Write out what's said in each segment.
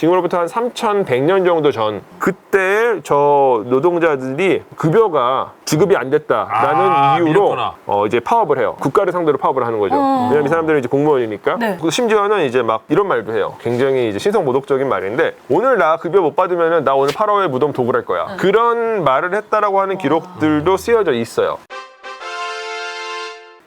지금으로부터 한 3,100년 정도 전 그때 저 노동자들이 급여가 지급이 안 됐다라는 아, 이유로 밀렸구나. 어 이제 파업을 해요. 국가를 상대로 파업을 하는 거죠. 어. 왜냐면 이 사람들은 이제 공무원이니까. 네. 그 심지어는 이제 막 이런 말도 해요. 굉장히 이제 신성 모독적인 말인데 오늘 나 급여 못 받으면은 나 오늘 8월에 무덤 도굴할 거야. 그런 말을 했다라고 하는 기록들도 쓰여져 있어요.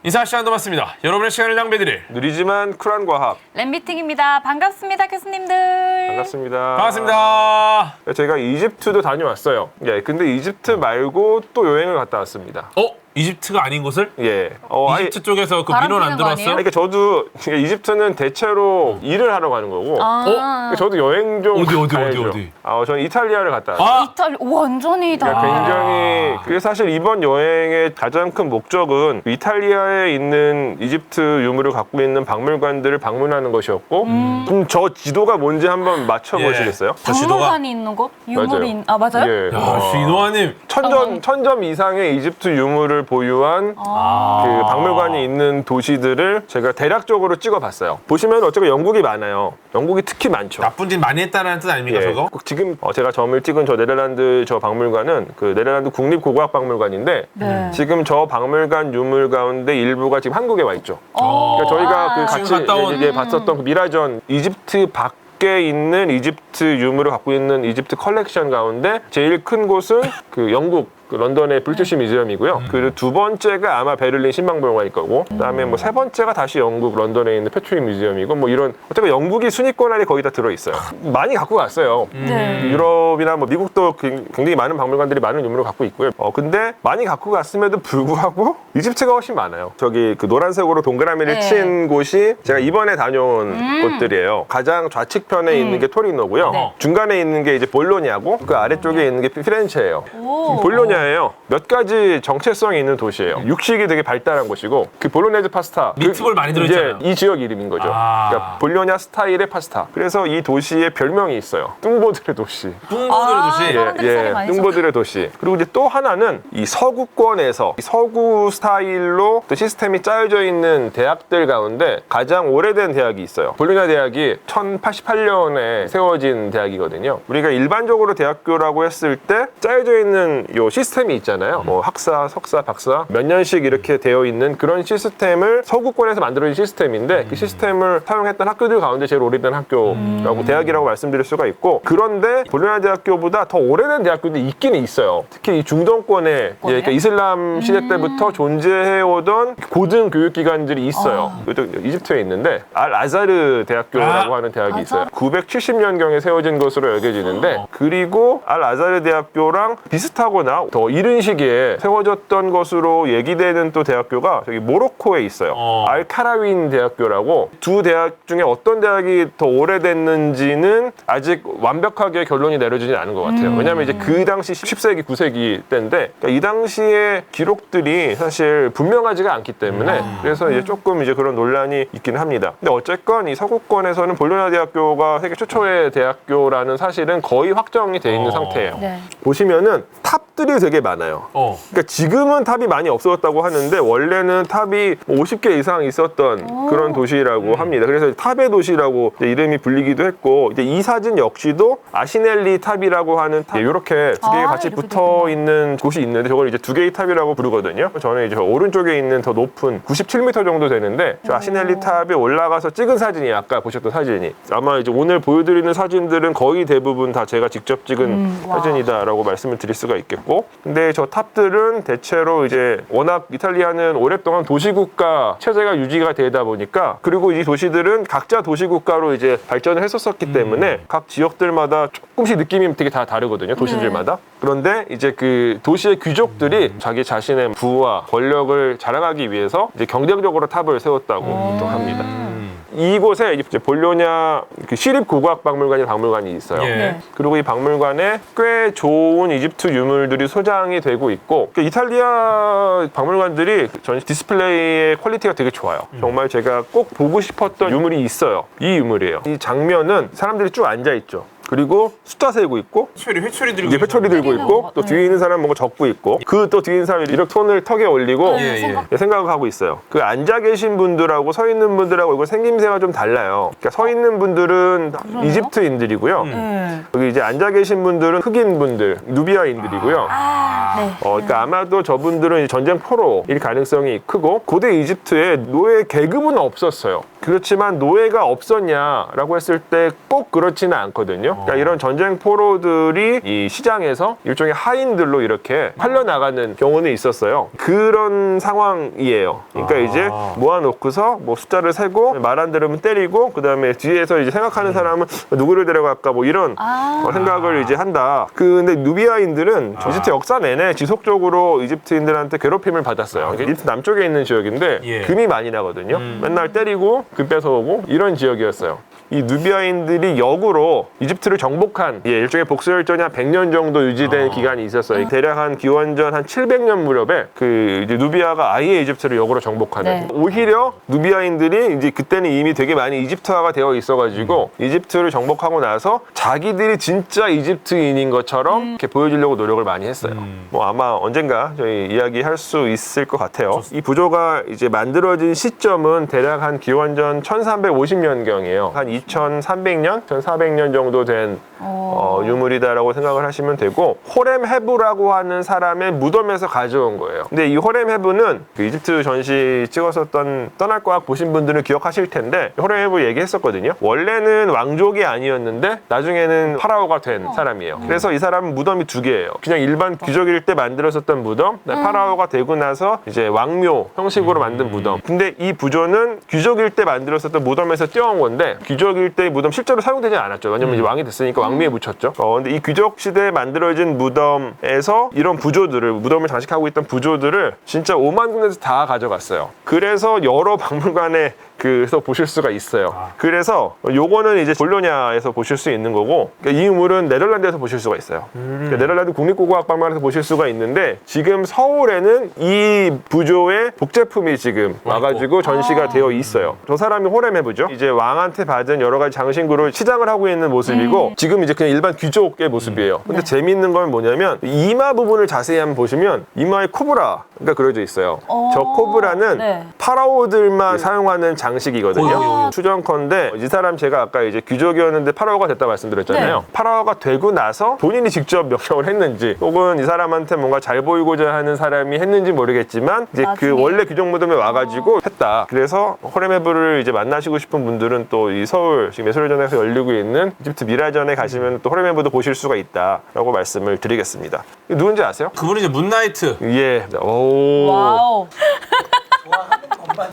인사 시간도 맞습니다. 여러분의 시간을 낭비드릴 느리지만 쿨한 과학 램미팅입니다. 반갑습니다, 교수님들. 반갑습니다. 반갑습니다. 제가 이집트도 다녀왔어요. 예, 근데 이집트 말고 또 여행을 갔다 왔습니다. 어? 이집트가 아닌 곳을? 예. 어, 이집트 쪽에서 그 바람 민원 안 피는 거 들어왔어요? 아니에요? 그러니까 저도 이집트는 대체로 일을 하러 가는 거고 아, 그러니까 저도 여행 좀 어디, 어디, 가야죠. 어디, 어디? 아, 저는 이탈리아를 갔다 왔어요. 아! 이탈리 오, 완전히 다. 그러니까 굉장히 그게 사실 이번 여행의 가장 큰 목적은 이탈리아에 있는 이집트 유물을 갖고 있는 박물관들을 방문하는 것이었고 음. 그럼 저 지도가 뭔지 한번 맞춰 보시겠어요? 저 지도가 박물관이 있는 곳? 유물이 있... 아 맞아요? 예. 야, 어, 이노아님. 천점 천점 이상의 이집트 유물을 보유한 아. 그 박물관이 있는 도시들을 제가 대략적으로 찍어봤어요. 보시면 어쨌든 영국이 많아요. 영국이 특히 많죠. 나쁜 짓 많이 했다는 뜻 아닙니까, 예, 저거? 꼭 지금 어, 제가 점을 찍은 저 네덜란드 저 박물관은 그 네덜란드 국립고고학박물관인데 네. 지금 저 박물관 유물 가운데 일부가 지금 한국에 와 있죠. 어. 그러니까 저희가 그 아. 같이 지금 갔다 온- 이제 봤었던 그 미라전 이집트 밖 에 있는 이집트 유물을 갖고 있는 이집트 컬렉션 가운데 제일 큰 곳은 그 영국 그 런던의 브리티시 뮤지엄이고요. 그리고 두 번째가 아마 베를린 신박물관일 거고, 그다음에 뭐 세 번째가 다시 영국 런던에 있는 페트리 뮤지엄이고, 뭐 이런 어쨌든 영국이 순위권 안에 거의 다 들어 있어요. 많이 갖고 갔어요. 네. 유럽이나 뭐 미국도 굉- 굉장히 많은 박물관들이 많은 유물을 갖고 있고요. 어 근데 많이 갖고 갔음에도 불구하고 이집트가 훨씬 많아요. 저기 그 노란색으로 동그라미를 네. 친 곳이 제가 이번에 다녀온 곳들이에요. 가장 좌측편에 있는 게 토리노고요. 네. 중간에 있는 게 이제 볼로냐고 그 아래쪽에 있는 게 피렌체예요. 오. 볼로냐 예요. 몇 가지 정체성이 있는 도시예요. 육식이 되게 발달한 곳이고 그 볼로네즈 파스타 미트볼 많이 들어있잖아요. 이제 이 지역 이름인 거죠. 아. 그러니까 볼로냐 스타일의 파스타. 그래서 이 도시의 별명이 있어요. 뚱보들의 도시. 뚱보들의 아, 도시. 사람들이 살이 많이 뚱보들의 도시. 그리고 이제 또 하나는 이 서구권에서 이 서구 스타일로 또 시스템이 짜여져 있는 대학들 가운데 가장 오래된 대학이 있어요. 볼로냐 대학이 1088년에 세워진 대학이거든요. 우리가 일반적으로 대학교라고 했을 때 짜여져 있는 요 시스템 이 있잖아요. 뭐 학사, 석사, 박사 몇 년씩 이렇게 되어 있는 그런 시스템을 서구권에서 만들어진 시스템인데 그 시스템을 사용했던 학교들 가운데 제일 오래된 학교라고 대학이라고 말씀드릴 수가 있고 그런데 볼로냐 대학교보다 더 오래된 대학교도 있기는 있어요. 특히 이 중동권에 예, 그러니까 이슬람 시대 때부터 존재해 오던 고등 교육 기관들이 있어요. 이것도 이집트에 있는데 알 아자르 대학교라고 아. 하는 대학이 있어요. 아자르. 970년경에 세워진 것으로 여겨지는데 그리고 알 아자르 대학교랑 비슷하거나 더 이른 시기에 세워졌던 것으로 얘기되는 또 대학교가 저기 모로코에 있어요. 어. 알 카라윈 대학교라고 두 대학 중에 어떤 대학이 더 오래됐는지는 아직 완벽하게 결론이 내려지진 않은 것 같아요. 왜냐하면 이제 그 당시 10세기, 9세기 때인데 그러니까 이 당시의 기록들이 사실 분명하지가 않기 때문에 그래서 이제 조금 이제 그런 논란이 있긴 합니다. 근데 어쨌건 이 서구권에서는 볼로냐 대학교가 세계 최초의 대학교라는 사실은 거의 확정이 돼 있는 어. 상태예요. 네. 보시면은 탑들이 되게 많아요. 어. 그러니까 지금은 탑이 많이 없어졌다고 하는데 원래는 탑이 50개 이상 있었던 그런 도시라고 합니다. 그래서 탑의 도시라고 이제 이름이 불리기도 했고 이제 이 사진 역시도 아시넬리 탑이라고 하는 탑 이렇게 두 개가 아, 같이 이렇게 붙어 있는 곳이 있는데 저걸 이제 두 개의 탑이라고 부르거든요. 저는 이제 저 오른쪽에 있는 더 높은 97m 정도 되는데 저 아시넬리 탑에 올라가서 찍은 사진이 아까 보셨던 사진이 아마 이제 오늘 보여드리는 사진들은 거의 대부분 다 제가 직접 찍은 음, 와. 사진이다라고 말씀을 드릴 수가 있겠고 근데 저 탑들은 대체로 이제 워낙 이탈리아는 오랫동안 도시국가 체제가 유지가 되다 보니까 그리고 이 도시들은 각자 도시국가로 이제 발전을 했었었기 때문에 각 지역들마다 조금씩 느낌이 되게 다 다르거든요 도시들마다. 그런데 이제 그 도시의 귀족들이 자기 자신의 부와 권력을 자랑하기 위해서 이제 경쟁적으로 탑을 세웠다고 또 합니다 이곳에 이제 볼로냐 그 시립 고고학 박물관이 박물관이 있어요. 예. 네. 그리고 이 박물관에 꽤 좋은 이집트 유물들이 소장이 되고 있고 그 이탈리아 박물관들이 전시 디스플레이의 퀄리티가 되게 좋아요. 정말 제가 꼭 보고 싶었던 유물이 있어요. 이 유물이에요. 이 장면은 사람들이 쭉 앉아 있죠. 그리고 숫자 세고 있고 회초리 회초리 들고 이제 회초리 들고 있고 거. 또 네. 뒤에 있는 사람 뭔가 적고 있고 그 또 뒤에 있는 사람이 이렇게 손을 턱에 올리고 네, 예, 예. 생각- 네, 생각을 하고 있어요. 그 앉아 계신 분들하고 서 있는 분들하고 얼굴 생김새가 좀 달라요. 그러니까 서 있는 분들은. 이집트인들이고요. 네. 여기 이제 앉아 계신 분들은 흑인 분들, 누비아인들이고요. 아, 네. 어, 그러니까 아마도 저분들은 이제 전쟁 포로일 가능성이 크고 고대 이집트에 노예 계급은 없었어요. 그렇지만 노예가 없었냐라고 했을 때 꼭 그렇지는 않거든요. 그러니까 이런 전쟁 포로들이 이 시장에서 일종의 하인들로 이렇게 팔려 나가는 경우는 있었어요. 그런 상황이에요. 그러니까 아. 이제 모아놓고서 뭐 숫자를 세고 말 안 들으면 때리고 그 다음에 뒤에서 이제 생각하는 사람은 누구를 데려갈까 뭐 이런 아. 어, 생각을 이제 한다. 그 근데 누비아인들은 이집트 역사 내내 지속적으로 이집트인들한테 괴롭힘을 받았어요. 이게 이집트 남쪽에 있는 지역인데 예. 금이 많이 나거든요. 음. 맨날 때리고 금 뺏어오고 이런 지역이었어요. 이 누비아인들이 역으로 이집트를 정복한 예, 일종의 복수열전이 한 100년 정도 유지된 기간이 있었어요. 대략 한 기원전 한 700년 무렵에 그 이제 누비아가 아예 이집트를 역으로 정복하는. 네. 오히려 누비아인들이 이제 그때는 이미 되게 많이 이집트화가 되어 있어가지고 이집트를 정복하고 나서 자기들이 진짜 이집트인인 것처럼 이렇게 보여주려고 노력을 많이 했어요. 음. 뭐 아마 언젠가 저희 이야기할 수 있을 것 같아요. 이 부조가 이제 만들어진 시점은 대략 한 기원전 1350년경이에요. 한 2300년, 1400년 정도 된 어, 유물이다라고 생각을 하시면 되고 호렘 헤브라고 하는 사람의 무덤에서 가져온 거예요. 근데 이 호렘 헤브는 그 이집트 전시 찍었었던 떠날 과학 보신 분들은 기억하실 텐데 호렘 헤브 얘기했었거든요. 원래는 왕족이 아니었는데 나중에는 파라오가 된 사람이에요. 그래서 이 사람은 무덤이 두 개예요. 그냥 일반 귀족일 때 만들었었던 무덤, 그다음에 파라오가 되고 나서 이제 왕묘 형식으로 만든 무덤. 근데 이 부조는 귀족일 때 만들었었던 무덤에서 떼어온 건데 귀족 일 때의 무덤 실제로 사용되지 않았죠. 왜냐면 이제 왕이 됐으니까 왕미에 묻혔죠. 어, 근데 이 귀족 시대에 만들어진 무덤에서 이런 부조들을 무덤을 장식하고 있던 부조들을 진짜 5만 군데서 다 가져갔어요. 그래서 여러 박물관에 그래서 보실 수가 있어요. 그래서 요거는 이제 볼로냐에서 보실 수 있는 거고 그러니까 이 유물은 네덜란드에서 보실 수가 있어요. 그러니까 네덜란드 국립고고학박물관에서 보실 수가 있는데 지금 서울에는 이 부조의 복제품이 지금 와가지고 전시가 되어 있어요. 저 사람이 호렘 해부죠. 이제 왕한테 받은 여러 가지 장신구를 시장을 하고 있는 모습이고 지금 이제 그냥 일반 귀족의 모습이에요. 근데 재밌는 건 뭐냐면 이마 부분을 자세히 한번 보시면 이마에 코브라가 그려져 있어요. 어, 저 코브라는 네. 파라오들만 사용하는 장 식이거든요. 어, 어, 어. 추정컨대 이 사람 제가 아까 이제 귀족이었는데 파라오가 됐다 말씀드렸잖아요. 네. 파라오가 되고 나서 본인이 직접 명령을 했는지 혹은 이 사람한테 뭔가 잘 보이고자 하는 사람이 했는지 모르겠지만 이제 그 나중에. 원래 귀족 무덤에 와가지고 했다. 그래서 호렘헤브를 이제 만나시고 싶은 분들은 또 이 서울 지금 예술전에서 열리고 있는 이집트 미라전에 가시면 또 호렘헤브도 보실 수가 있다라고 말씀을 드리겠습니다. 누군지 아세요? 그분이 이제 문나이트. 예. 오. 와우.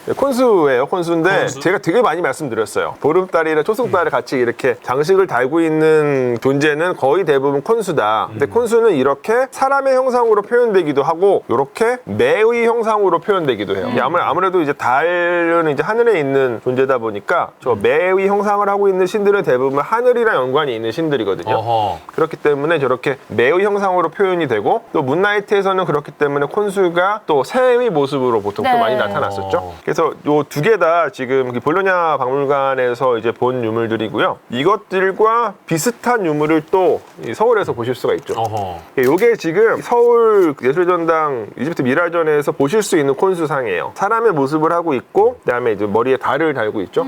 네, 콘수예요, 콘수인데 콘수? 제가 되게 많이 말씀드렸어요. 보름달이나 초승달을 같이 이렇게 장식을 달고 있는 존재는 거의 대부분 콘수다. 근데 콘수는 이렇게 사람의 형상으로 표현되기도 하고 이렇게 매의 형상으로 표현되기도 해요. 아무- 아무래도 이제 달은 이제 하늘에 있는 존재다 보니까 저 매의 형상을 하고 있는 신들은 대부분 하늘이랑 연관이 있는 신들이거든요. 어허. 그렇기 때문에 저렇게 매의 형상으로 표현이 되고 또 문나이트에서는 그렇기 때문에 콘수가 또 새의 모습으로 보통 또 네. 많이 나타났었죠. 어. 그래서 요 두 개 다 지금 그 볼로냐 박물관에서 이제 본 유물들이고요. 이것들과 비슷한 유물을 또이 서울에서 보실 수가 있죠. 어허. 요게 지금 서울 예술전당 이집트 미라전에서 보실 수 있는 콘수상이에요. 사람의 모습을 하고 있고 그다음에 이제 머리에 달을 달고 있죠.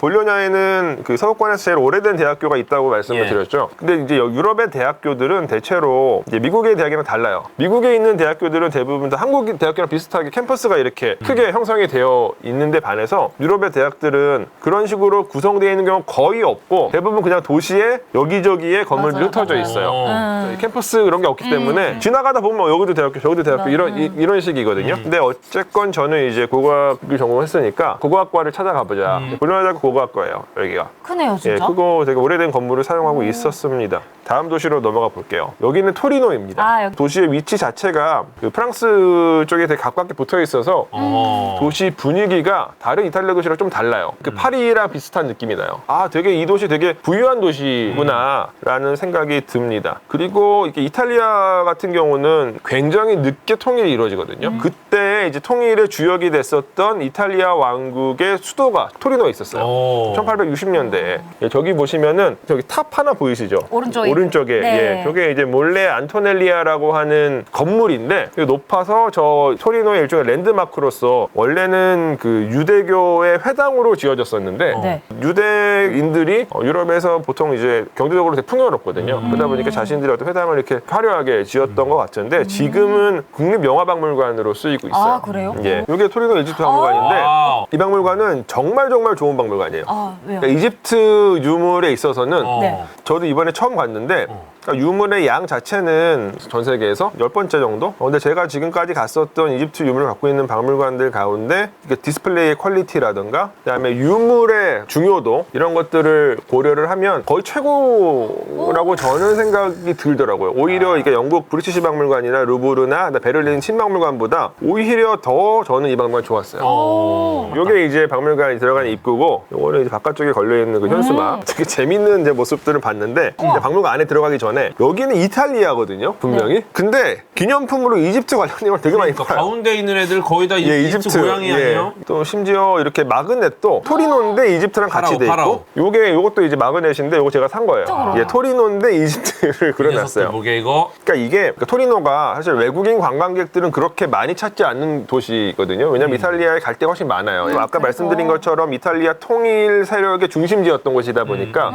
볼료냐에는 그 서구권에서 제일 오래된 대학교가 있다고 말씀을 예. 드렸죠. 근데 이제 여- 유럽의 대학교들은 대체로 이제 미국의 대학이랑 달라요. 미국에 있는 대학교들은 대부분 다 한국 대학교랑 비슷하게 캠퍼스가 이렇게 크게 형성이 되어 있는데 반해서 유럽의 대학들은 그런 식으로 구성되어 있는 경우 거의 없고 대부분 그냥 도시에 여기저기에 건물들이 맞아요, 흩어져. 있어요. 어. 음. 캠퍼스 그런 게 없기 때문에 지나가다 보면 뭐 여기도 대학교 저기도 대학교 네. 이런 이, 런 식이거든요. 근데 어쨌건 저는 이제 고고학을 전공했으니까 고고학과를 찾아가 보자. 볼로냐 대학교 고고학과예요 여기가. 크네요, 예, 진짜. 크고 되게 오래된 건물을 사용하고 있었습니다. 다음 도시로 넘어가 볼게요. 여기는 토리노입니다. 아, 여기. 도시의 위치 자체가 그 프랑스 쪽에 되게 가깝게 붙어 있어서 어. 도시 분위기가 다른 이탈리아 도시랑 좀 달라요. 그 파리랑 비슷한 느낌이 나요. 아, 되게 이 도시 되게 부유한 도시구나라는 생각이 듭니다. 그리고 이게 이탈리아 같은 경우는 굉장히 늦게 통일이 이루어지거든요. 그때 이제 통일의 주역이 됐었던 이탈리아 왕국의 수도가 토리노에 있었어요. 어. 오. 1860년대에 예, 저기 보시면은 저기 탑 하나 보이시죠? 오른쪽에. 오른쪽에 네. 예, 저게 이제 몰레 안토넬리아라고 하는 건물인데 높아서 저 토리노의 일종의 랜드마크로서 원래는 그 유대교의 회당으로 지어졌었는데 네. 유대인들이 어, 유럽에서 보통 이제 경제적으로 되게 풍요롭거든요. 그러다 보니까 자신들이 어떤 회당을 이렇게 화려하게 지었던 것 같은데 지금은 국립영화박물관으로 쓰이고 있어요. 아, 그래요? 예, 이게 토리노 이집트 박물관인데 와우. 이 박물관은 정말 정말 좋은 박물관 이에요. 아, 왜요? 그러니까 이집트 유물에 있어서는 어. 네. 저도 이번에 처음 갔는데 그러니까 유물의 양 자체는 전 세계에서 열 번째 정도? 어, 근데 제가 지금까지 갔었던 이집트 유물을 갖고 있는 박물관들 가운데 이게 디스플레이의 퀄리티라든가 그다음에 유물의 중요도 이런 것들을 고려를 하면 거의 최고라고 저는 생각이 들더라고요. 오히려 이게 영국 브리티시 박물관이나 루브르나 베를린 신박물관보다 오히려 더 저는 이 박물관 좋았어요. 오. 요게 이제 박물관에 들어간 입구고 요거는 이제 바깥쪽에 걸려 있는 그 현수막 되게 재밌는 이제 모습들을 봤는데 이제 박물관 안에 들어가기 전에 여기는 이탈리아거든요 분명히 근데 기념품으로 이집트 관련된 걸 되게 많이 그러니까 팔아요 가운데 있는 애들 거의 다 예, 이집트, 고양이 예. 아니에요? 또 심지어 이렇게 마그넷도 토리노인데 이집트랑 같이 파라오, 돼 있고 파라오. 요게 요것도 이제 마그넷인데 요거 제가 산 거예요? 예, 토리노인데 이집트를 이 그려놨어요 녀석들 보게 이거 그러니까 이게 그러니까 토리노가 사실 외국인 관광객들은 그렇게 많이 찾지 않는 도시거든요. 왜냐면 이탈리아에 갈 데가 훨씬 많아요. 아까 말씀드린 것처럼 이탈리아 통일 세력의 중심지였던 곳이다 보니까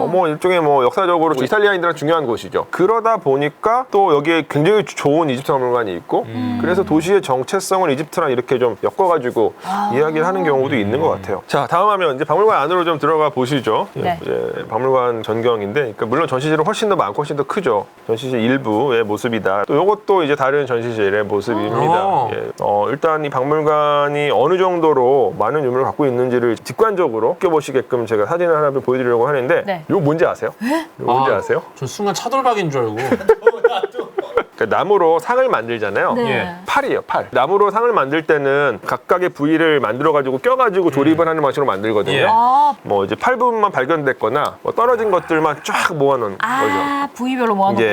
어, 뭐 일종의 뭐 역사적으로 이탈리아인들은 중요한 곳이죠. 그러다 보니까 또 여기에 굉장히 좋은 이집트 박물관이 있고 그래서 도시의 정체성을 이집트랑 이렇게 좀 엮어가지고 이야기를 하는 경우도 있는 것 같아요. 자 다음 화면 이제 박물관 안으로 좀 들어가 보시죠. 네. 이제 박물관 전경인데, 그러니까 물론 전시실은 훨씬 더 많고 훨씬 더 크죠. 전시실 일부의 모습이다. 또 이것도 이제 다른 전시실의 모습입니다. 오. 예. 어, 일단 이 박물관이 어느 정도로 많은 유물을 갖고 있는지를 직관적으로 느껴보시게끔 제가 사진을 하나 보여드리려고 하는데, 네. 이거 뭔지 아세요? 이거 뭔지 아, 아세요? 전 순간 차돌박인 줄 알고 그러니까 나무로 상을 만들잖아요. 네. 예. 팔이에요, 팔. 나무로 상을 만들 때는 각각의 부위를 만들어가지고 껴가지고 조립을 하는 방식으로 만들거든요. 예. 아, 뭐 이제 팔 부분만 발견됐거나 뭐 떨어진 것들만 쫙 모아놓은 거죠. 아 부위별로 예, 모아놓구나.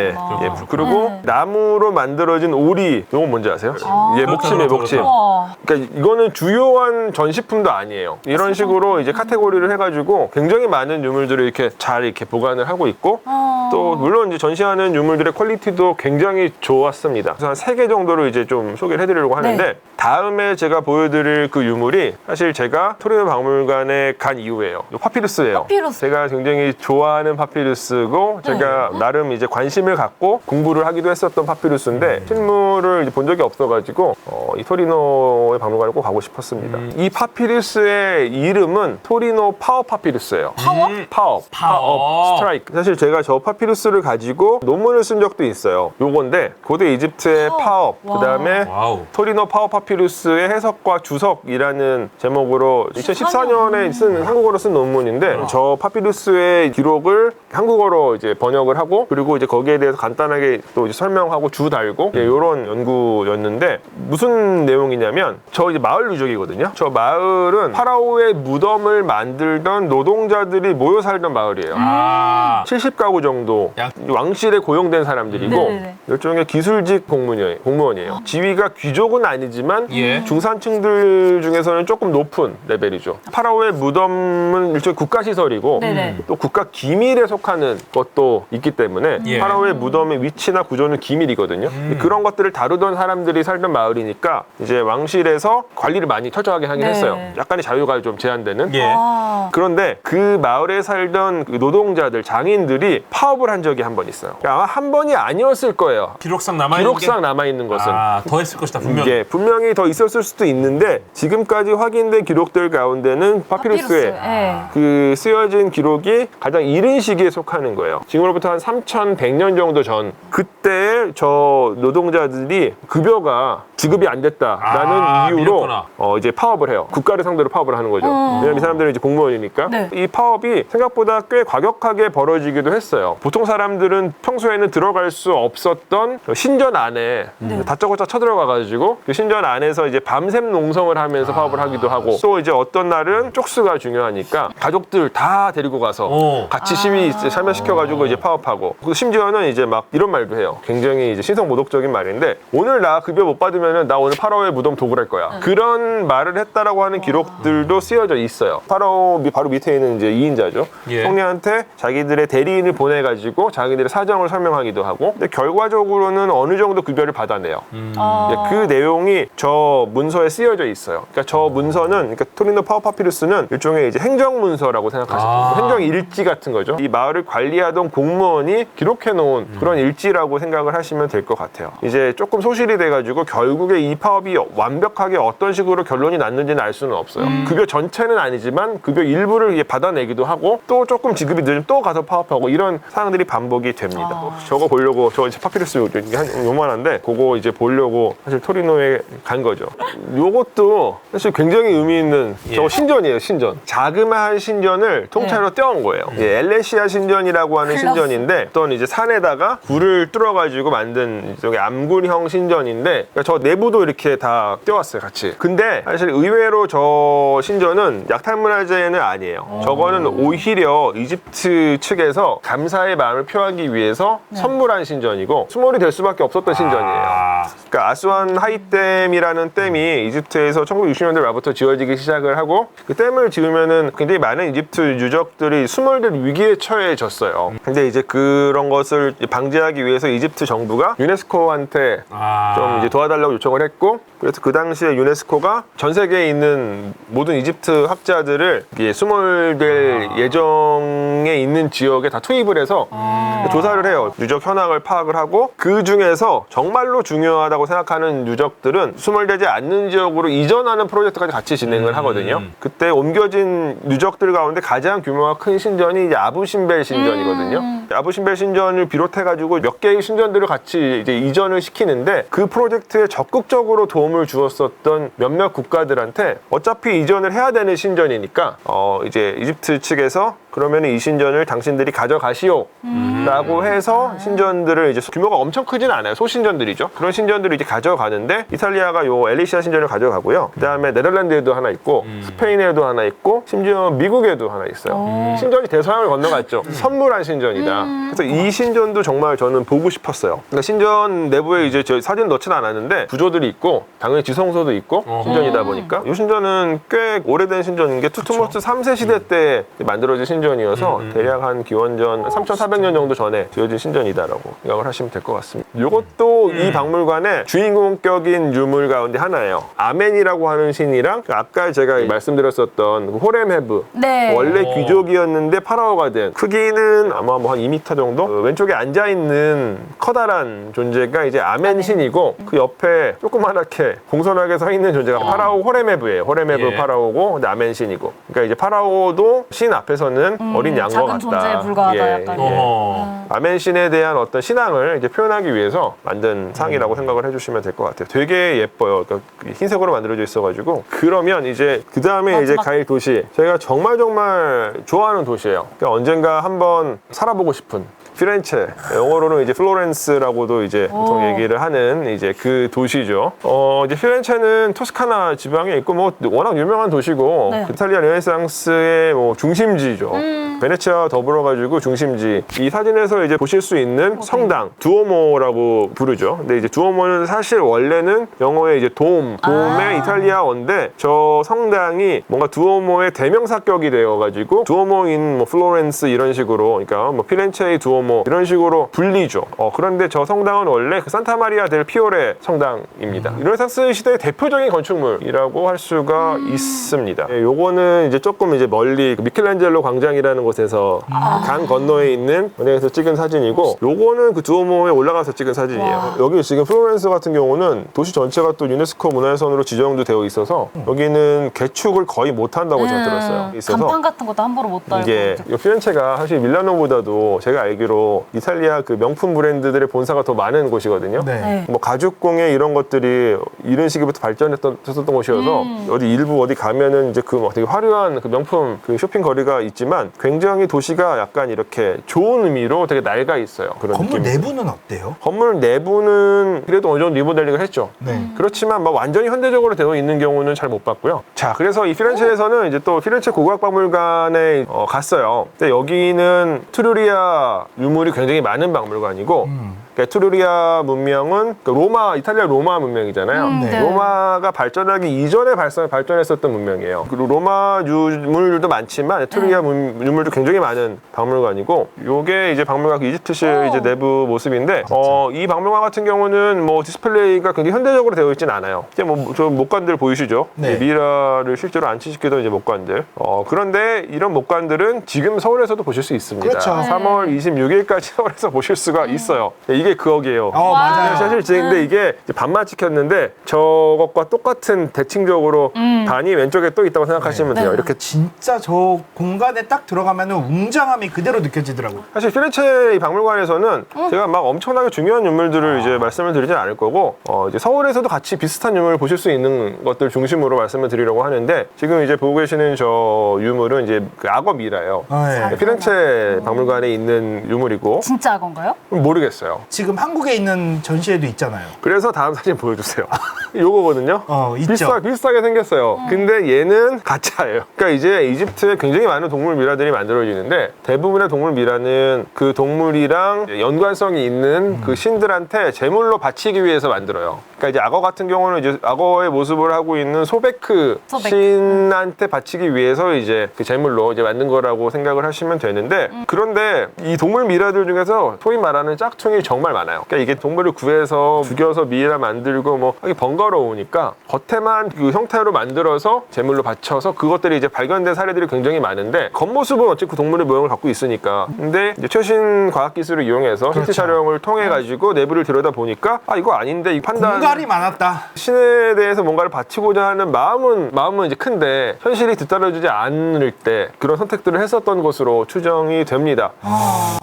예. 그리고 네. 나무로 만들어진 오리, 이건 뭔지 아세요? 아. 예, 목침이에요, 그렇죠, 목침. 그렇죠. 우와. 그러니까 이거는 주요한 전시품도 아니에요. 이런 식으로 이제 카테고리를 해가지고 굉장히 많은 유물들을 이렇게 잘 이렇게 보관을 하고 있고 어. 또 물론 이제 전시하는 유물들의 퀄리티도 굉장히 좋았습니다. 그래서 한 세 개 정도로 이제 좀 소개를 해드리려고 하는데 네. 다음에 제가 보여드릴 그 유물이 사실 제가 토리노 박물관에 간 이유예요. 이 파피루스예요. 파피루스. 제가 굉장히 좋아하는 파피루스고 제가 네. 나름 이제 관심을 갖고 공부를 하기도 했었던 파피루스인데 실물을 이제 본 적이 없어가지고 어, 이 토리노의 박물관을 꼭 가고 싶었습니다. 이 파피루스의 이름은 토리노 파워 파피루스예요. 파워? 음. 파워, 파워. 스트라이크. 사실 제가 저 파피루스를 가지고 논문을 쓴 적도 있어요. 요건데 고대 이집트의 파워. 파워, 와. 그다음에 와우 토리노 파워 파피루스의 해석과 주석이라는 제목으로 2014년에 쓴 한국어로 쓴 논문인데 저 파피루스의 기록을 한국어로 이제 번역을 하고 그리고 이제 거기에 대해서 간단하게 또 이제 설명하고 주 달고 이런 연구였는데 무슨 내용이냐면 저 이제 마을 유적이거든요. 저 마을은 파라오의 무덤을 만들던 노동자들이 모여 살던 마을이에요. 아 70가구 정도 약- 왕실에 고용된 사람들이고 네네네. 일종의 기술직 공무원이에요. 공무원이에요. 지위가 귀족은 아니지만 예. 중산층들 중에서는 조금 높은 레벨이죠. 파라오의 무덤은 일종의 국가시설이고 네네. 또 국가 기밀에 속하는 것도 있기 때문에 예. 파라오의 무덤의 위치나 구조는 기밀이거든요. 음. 그런 것들을 다루던 사람들이 살던 마을이니까 이제 왕실에서 관리를 많이 철저하게 하긴 네. 했어요. 약간의 자유가 좀 제한되는. 예. 아. 그런데 그 마을에 살던 그 노동자들, 장인들이 파업을 한 적이 한 번 있어요. 아마 한 번이 아니었을 거예요. 기록상 남아 있는 기록상 남아 있는 것은. 아더 했을 것이다 분명. 예, 분명히 더 있었을 수도 있는데 지금까지 확인된 기록들 가운데는 파피루스에 예. 그 쓰여진 기록이 가장 이른 시기에 속하는 거예요. 지금으로부터 한 3,100년 정도 전 그때 저 노동자들이 급여가 지급이 안 됐다라는 아, 이유로 밀렸구나. 어, 이제 파업을 해요. 국가를 상대로 파업을 하는 거죠. 어. 왜냐면 이 사람들은 이제 공무원이니까 네. 이 파업이 생각보다 꽤 과격하게 벌어지기도 했어요. 보통 사람들은 평소에는 들어갈 수 없었던 그 신전 안에 네. 다짜고짜 쳐들어가가지고 그 신전 안에서 이제 밤샘 농성을 하면서 파업을 하기도 하고 또 이제 어떤 날은 쪽수가 중요하니까 가족들 다 데리고 가서 오. 같이 시위 이제 참여시켜가지고 이제 파업하고 그리고 심지어는 이제 막 이런 말도 해요. 굉장히 이제 신성 모독적인 말인데 오늘 나 급여 못 받으면은 나 오늘 파라오의 무덤 도굴할 거야. 그런 말을 했다라고 하는 기록들도 쓰여져 있어요. 파라오 미- 바로 밑에 있는 이제 2인자죠. 예. 총리한테 자기들의 대리인을 보내가지고 자기들의 사정을 설명하기도 하고 근데 결과적으로 는 어느 정도 급여를 받아내요. 어. 이제 그 내용이 저 문서에 쓰여져 있어요. 그러니까 저 문서는 그러니까 토리노 파워 파피루스는 일종의 이제 행정 문서라고 생각하시면 돼요. 아. 행정 일지 같은 거죠. 이 마을을 관리하던 공무원이 기록해 놓은 그런 일지라고 생각을 하시면 될 것 같아요. 이제 조금 소실이 돼 가지고 결국에 이 파업이 완벽하게 어떤 식으로 결론이 났는지는 알 수는 없어요. 급여 전체는 아니지만 급여 일부를 받아내기도 하고 또 조금 지급이 늦으면 또 가서 파업하고 이런 상황들이 반복이 됩니다. 아. 저거 보려고 저 이제 파피루스 이게 한 요만한데 그거 이제 보려고 사실 토리노에 간 거죠. 요것도 사실 굉장히 의미 있는 저거 예. 신전이에요, 신전. 자그마한 신전을 통째로 떼온 거예요. 예, 엘레시아 신전이라고 하는 플러스. 신전인데 어떤 이제 산에다가 굴을 뚫어가지고 만든 저기 암굴형 신전인데 그러니까 저 내부도 이렇게 다 떼왔어요, 같이. 근데 사실 의외로 저 신전은 약탈문화재는 아니에요. 저거는 오히려 이집트 측에서 감사의 마음을 표하기 위해서 선물한 신전이고 수몰이 될 수밖에 없었던 신전이에요. 아, 그러니까 아스완 하이댐이라는 댐이 이집트에서 1960년대 말부터 지어지기 시작을 하고 그 댐을 지으면은 굉장히 많은 이집트 유적들이 수몰될 위기에 처해졌어요. 근데 이제 그런 것을 방지하기 위해서 이집트 정부가 유네스코한테 아. 좀 이제 도와달라고 요청을 했고 그래서 그 당시에 유네스코가 전 세계에 있는 모든 이집트 학자들을 이게 수몰될 예정에 있는 지역에 다 투입을 해서 조사를 해요. 유적 현황을 파악을 하고 그 중에서 정말로 중요하다고 생각하는 유적들은 수몰되지 않는 지역으로 이전하는 프로젝트까지 같이 진행을 하거든요. 그때 옮겨진 유적들 가운데 가장 규모가 큰 신전이 이제 아부신벨 신전이거든요. 아부신벨 신전을 비롯해가지고 몇 개의 신전들을 같이 이제 이전을 시키는데 그 프로젝트에 적극적으로 도움을 주었었던 몇몇 국가들한테 어차피 이전을 해야 되는 신전이니까 어 이제 이집트 측에서 그러면 이 신전을 당신들이 가져가시오 라고 해서 신전들을 이제 규모가 엄청 크진 않아요. 소신전들이죠. 그런 신전들을 이제 가져가는데 이탈리아가 요 엘리시아 신전을 가져가고요. 그 다음에 네덜란드에도 하나 있고 스페인에도 하나 있고 심지어 미국에도 하나 있어요. 신전이 대서양을 건너갔죠. 선물한 신전이다 그래서 이 신전도 정말 저는 보고 싶었어요 그러니까 신전 내부에 이제 저 사진 넣지는 않았는데 구조들이 있고 당연히 지성소도 있고 어허. 신전이다 보니까 이 신전은 꽤 오래된 신전인 게 투트모스 3세 시대 때 만들어진 신전이어서 음, 음. 대략 한 기원전 3,400년 정도 전에 지어진 신전이다라고 생각을 하시면 될 것 같습니다. 이것도 음. 이 박물관의 주인공격인 유물 가운데 하나예요. 아멘이라고 하는 신이랑 그 아까 제가 말씀드렸었던 그 호렘헤브 네. 원래 오. 귀족이었는데 파라오가 된 크기는 아마 뭐한 2m 정도 그 왼쪽에 앉아 있는 커다란 존재가 이제 아멘 신이고 그 옆에 조그만하게 공손하게 서 있는 존재가 파라오 호렘헤브예요. 호렘헤브 예. 파라오고 근데 아멘 신이고 그러니까 이제 파라오도 신 앞에서는 어린 양과 작은 같다. 존재에 불과하다, 약간. 어허. 아멘 신에 대한 어떤 신앙을 이제 표현하기 위해서 만든 상이라고 생각을 해주시면 될 것 같아요. 되게 예뻐요. 그러니까 흰색으로 만들어져 있어가지고 그러면 이제 그 다음에 이제 마지막. 갈 도시 제가 정말 정말 좋아하는 도시예요. 그러니까 언젠가 한번 살아보고 싶은. 피렌체 영어로는 이제 플로렌스라고도 이제 보통 오. 얘기를 하는 이제 그 도시죠. 어 이제 피렌체는 토스카나 지방에 있고 뭐 워낙 유명한 도시고 네. 이탈리아 르네상스의 뭐 중심지죠. 베네치아와 더불어 가지고 중심지. 이 사진에서 이제 보실 수 있는 성당 두오모라고 부르죠. 근데 이제 두오모는 사실 원래는 영어의 이제 돔, 돔의 아. 이탈리아어인데 저 성당이 뭔가 두오모의 대명사격이 되어 가지고 두오모인 뭐 플로렌스 이런 식으로 그러니까 뭐 피렌체의 두오모 이런 식으로 불리죠. 어 그런데 저 성당은 원래 그 산타 마리아 델 피오레 성당입니다. 르네상스 시대의 대표적인 건축물이라고 할 수가 있습니다. 예, 요거는 이제 조금 이제 멀리 그 미켈란젤로 광장이라는 곳 에서 강 건너에 있는 은행에서 찍은 사진이고 요거는 그 두오모에 올라가서 찍은 사진이에요. 와. 여기 지금 플로렌스 같은 경우는 도시 전체가 또 유네스코 문화유산으로 지정도 되어 있어서 여기는 개축을 거의 못 한다고 제가 들었어요. 있어서 음. 간판 같은 것도 함부로 못 달고. 이게 이 피렌체가 사실 밀라노보다도 제가 알기로 이탈리아 그 명품 브랜드들의 본사가 더 많은 곳이거든요. 네. 네. 뭐 가죽공예 이런 것들이 이런 시기부터 발전했던 했었던 곳이어서 음. 어디 일부 어디 가면은 이제 그뭐 되게 화려한 그 명품 그 쇼핑 거리가 있지만 굉장히 도시가 약간 이렇게 좋은 의미로 되게 낡아 있어요. 그런 건물 느낌이. 내부는 어때요? 건물 내부는 그래도 어느 정도 리모델링을 했죠. 네. 그렇지만 막 완전히 현대적으로 되어 있는 경우는 잘 못 봤고요. 자, 그래서 이 피렌체에서는 이제 또 피렌체 고고학박물관에 어, 갔어요. 근데 여기는 트루리아 유물이 굉장히 많은 박물관이고 음. 그러니까 에트루리아 문명은 그 로마 이탈리아 로마 문명이잖아요. 음, 네. 로마가 발전하기 이전에 발전 발전했었던 문명이에요. 그리고 로마 유물들도 많지만 에트루리아 문- 유물도 굉장히 많은 박물관이고 요게 이제 박물관 이집트식 오. 이제 내부 모습인데 어, 이 박물관 같은 경우는 뭐 디스플레이가 굉장히 현대적으로 되어 있진 않아요. 이제 뭐저 목관들 보이시죠? 네. 미라를 실제로 안치시키던 이제 목관들. 어, 그런데 이런 목관들은 지금 서울에서도 보실 수 있습니다. 그렇죠. 3월 26일까지 서울에서 보실 수가 있어요. 이게 그억이에요. 어, 맞아요. 사실 지금 근데 이게 이제 반만 찍혔는데 저것과 똑같은 대칭적으로 반이 왼쪽에 또 있다고 생각하시면 돼요. 네. 이렇게 진짜 저 공간에 딱 들어가면 웅장함이 그대로 느껴지더라고요. 사실 피렌체 이 박물관에서는 제가 막 엄청나게 중요한 유물들을 이제 말씀을 드리진 않을 거고 어 이제 서울에서도 같이 비슷한 유물을 보실 수 있는 것들 중심으로 말씀을 드리려고 하는데 지금 이제 보고 계시는 저 유물은 이제 그 악어 미라예요. 아, 예. 피렌체 박물관에 있는 유물이고 진짜 건가요? 모르겠어요. 지금 한국에 있는 전시회도 있잖아요. 그래서 다음 사진 보여주세요. 요거거든요. 어, 있죠. 비슷하, 비슷하게 생겼어요. 근데 얘는 가짜예요. 그러니까 이제 이집트에 굉장히 많은 동물 미라들이 만들어지는데 대부분의 동물 미라는 그 동물이랑 연관성이 있는 그 신들한테 제물로 바치기 위해서 만들어요. 그러니까 이제 악어 같은 경우는 이제 악어의 모습을 하고 있는 소베크 소베크. 신한테 바치기 위해서 이제 그 제물로 이제 만든 거라고 생각을 하시면 되는데 그런데 이 동물 미라들 중에서 소위 말하는 짝퉁이 정말 많아요. 그러니까 이게 동물을 구해서 죽여서 미라 만들고 뭐 하기 번거로우니까 겉에만 그 형태로 만들어서 제물로 바쳐서 그것들이 이제 발견된 사례들이 굉장히 많은데 겉모습은 어쨌든 그 동물의 모형을 갖고 있으니까 근데 최신 과학 기술을 이용해서 그렇죠. 촬영을 통해 가지고 내부를 들여다 보니까 아 이거 아닌데 이 판단 공갈이 많았다. 신에 대해서 뭔가를 바치고자 하는 마음은 마음은 이제 큰데 현실이 뒤따라주지 않을 때 그런 선택들을 했었던 것으로 추정이 됩니다.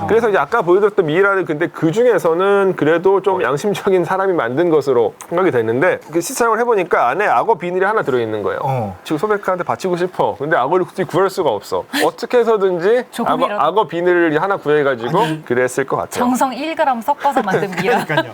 그래서 이제 아까 보여드렸던 미이라는 근데 그 중에서 는 그래도 좀 양심적인 사람이 만든 것으로 생각이 됐는데 그 시찰을 해보니까 안에 악어 비닐이 하나 들어있는 거예요. 어. 지금 소백한테 바치고 싶어. 근데 악어를 굳이 구할 수가 없어. 어떻게 해서든지 악어, 조금이라도. 악어 비닐을 하나 구해가지고 그랬을 것 같아요. 정성 1g 섞어서 만든 미라. 그러니까요.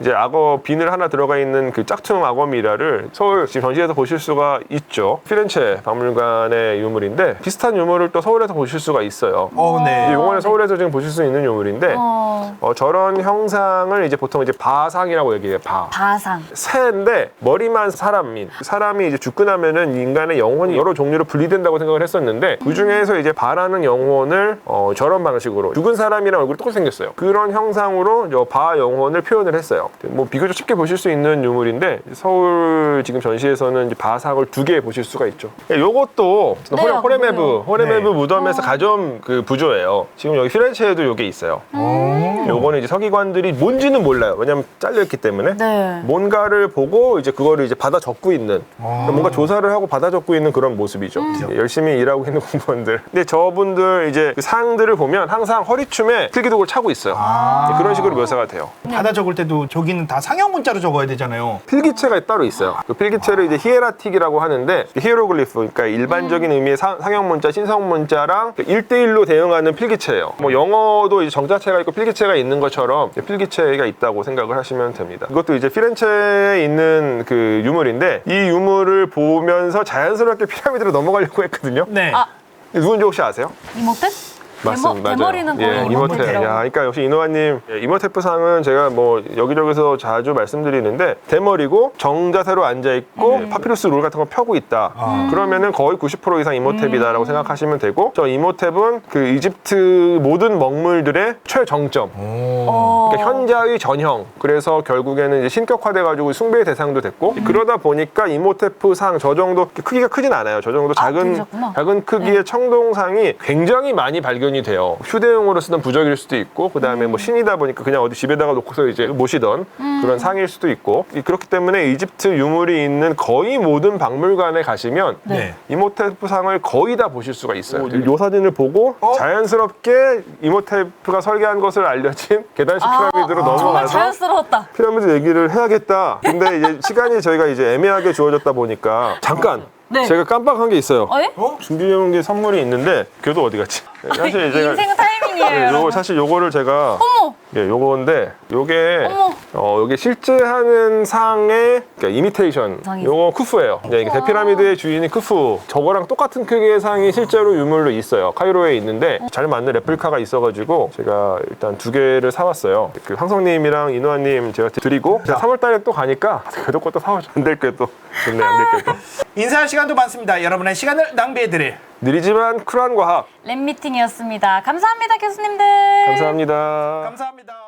이제 악어 비늘 하나 들어가 있는 그 짝퉁 악어 미라를 서울 지금 전시에서 보실 수가 있죠. 피렌체 박물관의 유물인데 비슷한 유물을 또 서울에서 보실 수가 있어요. 어, 네. 이거는 서울에서 지금 보실 수 있는 유물인데 어, 어, 저런 형상을 이제 보통 이제 바상이라고 얘기해요. 바. 바상. 새인데 머리만 사람인 사람이 이제 죽고 나면은 인간의 영혼이 여러 종류로 분리된다고 생각을 했었는데 그 중에서 이제 바라는 영혼을 어, 저런 방식으로 죽은 사람이랑 얼굴이 똑같이 생겼어요. 그런 형상으로 저 바 영혼을 표현을 했어요. 뭐 비교적 쉽게 보실 수 있는 유물인데 서울 지금 전시에서는 이제 바상을 두 개 보실 수가 있죠. 예, 요것도 네, 호레, 아, 호레메브. 호레메브 네. 무덤에서 가져온 그 부조예요. 지금 여기 피렌체에도 요게 있어요. 어. 요거는 이제 서기관들이 뭔지는 몰라요. 왜냐면 잘려있기 때문에. 네. 뭔가를 보고 이제 그거를 이제 받아 적고 있는 어. 뭔가 조사를 하고 받아 적고 있는 그런 모습이죠. 예, 열심히 일하고 있는 공무원들. 근데 저분들 이제 그 상들을 보면 항상 허리춤에 필기독을 차고 있어요. 아. 예, 그런 식으로 묘사가 돼요. 받아 적을 때도 저기는 다 상형 문자로 적어야 되잖아요. 필기체가 따로 있어요. 그 필기체를 이제 히에라틱이라고 하는데 히에로글리프, 그러니까 일반적인 의미의 상, 형 문자, 신성 문자랑 1대1로 대응하는 필기체예요. 뭐 영어도 이제 정자체가 있고 필기체가 있는 것처럼 필기체가 있다고 생각을 하시면 됩니다. 이것도 이제 피렌체에 있는 그 유물인데 이 유물을 보면서 자연스럽게 피라미드로 넘어가려고 했거든요. 네. 아, 누군지 혹시 아세요? 이모 텍? 대머, 대머리는 거의 예, 이모텍. 이모텍이라고. 야, 그러니까 역시 이노아님 예, 이모테프 상은 제가 뭐 여기저기서 자주 말씀드리는데 대머리고 정자세로 앉아 있고 파피루스 롤 같은 거 펴고 있다. 아. 그러면은 거의 90% 이상 이모탭이다라고 생각하시면 되고 저 이모탭은 그 이집트 모든 먹물들의 최정점. 오. 어. 그러니까 현자의 전형. 그래서 결국에는 이제 신격화돼가지고 숭배의 대상도 됐고 그러다 보니까 이모테프 상 저 정도 크기가 크진 않아요. 저 정도 작은 그러셨구나. 작은 크기의 청동상이 굉장히 많이 발견이 돼요. 휴대용으로 쓰던 부적일 수도 있고 그 다음에 뭐 신이다 보니까 그냥 어디 집에다가 놓고서 이제 모시던 그런 상일 수도 있고 이- 그렇기 때문에 이집트 유물이 있는 거의 모든 박물관에 가시면 네. 이모테프 상을 거의 다 보실 수가 있어요. 요 사진을 보고 어? 자연스럽게 이모테프가 설계한 것을 알려진 계단식 아, 피라미드로 정말 넘어가서 자연스러웠다. 피라미드 얘기를 해야겠다. 근데 이제 시간이 저희가 이제 애매하게 주어졌다 보니까 잠깐 네. 제가 깜빡한 게 있어요. 어, 예? 어? 준비해온 게 선물이 있는데 걔도 어디 갔지? 사실 제가 인생 타이밍이에요. 예, 요거 여러분. 사실 요거를 제가 어머, 예, 요건데 요게 어머. 어, 여기 실제 하는 상의 그러니까 이미테이션. 상이 요거 쿠프예요. 네, 이게 대피라미드의 주인이 쿠프. 저거랑 똑같은 크기의 상이 실제로 유물로 있어요. 카이로에 있는데 잘 맞는 레플리카가 있어가지고 제가 일단 두 개를 사왔어요. 그 황성님이랑 인호아님 제가 드리고 3월달에 또 가니까 그래도 것도 사오죠. 안될 게도 좋네 안될 게도. 인사할 시간도 많습니다. 여러분의 시간을 낭비해드릴 느리지만 쿨한 과학. 랩 미팅이었습니다. 감사합니다, 교수님들. 감사합니다. 감사합니다.